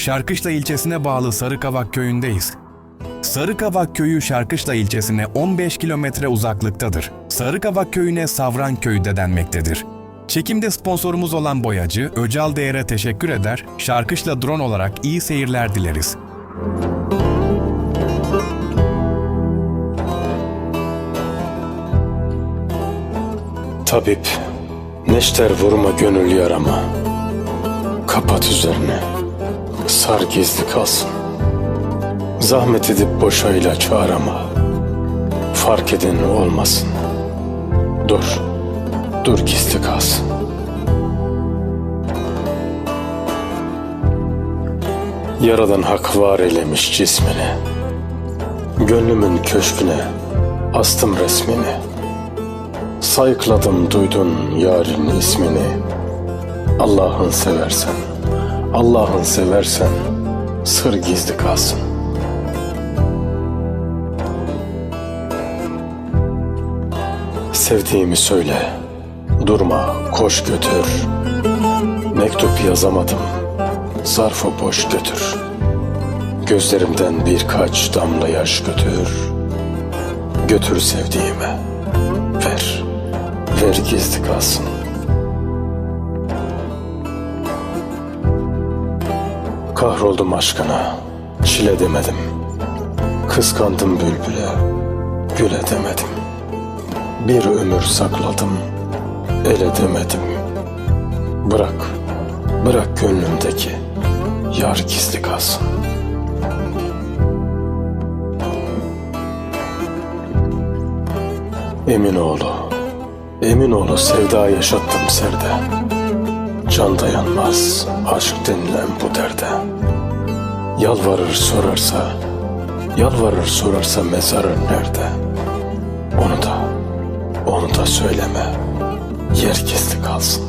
Şarkışla ilçesine bağlı Sarıkavak köyündeyiz. Sarıkavak köyü Şarkışla ilçesine 15 kilometre uzaklıktadır. Sarıkavak köyüne Savran köyü de denmektedir. Çekimde sponsorumuz olan boyacı Öcal Değer'e teşekkür eder, Şarkışla drone olarak iyi seyirler dileriz. Tabip, neşter vurma gönül yarama. Kapat üzerine, sar gizli kalsın. Zahmet edip boşa ilaç arama. Fark eden olmasın. Dur, dur gizli kalsın. Yaradan hak var eylemiş cismini. Gönlümün köşküne astım resmini. Sayıkladım duydun yarın ismini Allah'ın seversen Allah'ın seversen Sır gizli kalsın. Sevdiğimi söyle Durma koş götür. Mektup yazamadım Zarfı boş götür. Gözlerimden birkaç damla yaş götür. Götür sevdiğime Ver. Ver gizli kalsın. Kahroldum aşkına, çile demedim. Kıskandım bülbüle, güle demedim. Bir ömür sakladım, ele demedim. Bırak, bırak gönlümdeki, yar gizli kalsın. Eminoğlu, Eminoğlu sevda yaşattım serde. Can dayanmaz aşk denilen bu derde. Yalvarır sorarsa, yalvarır sorarsa mezarın nerede? Onu da, onu da söyleme. Yer gizli kalsın.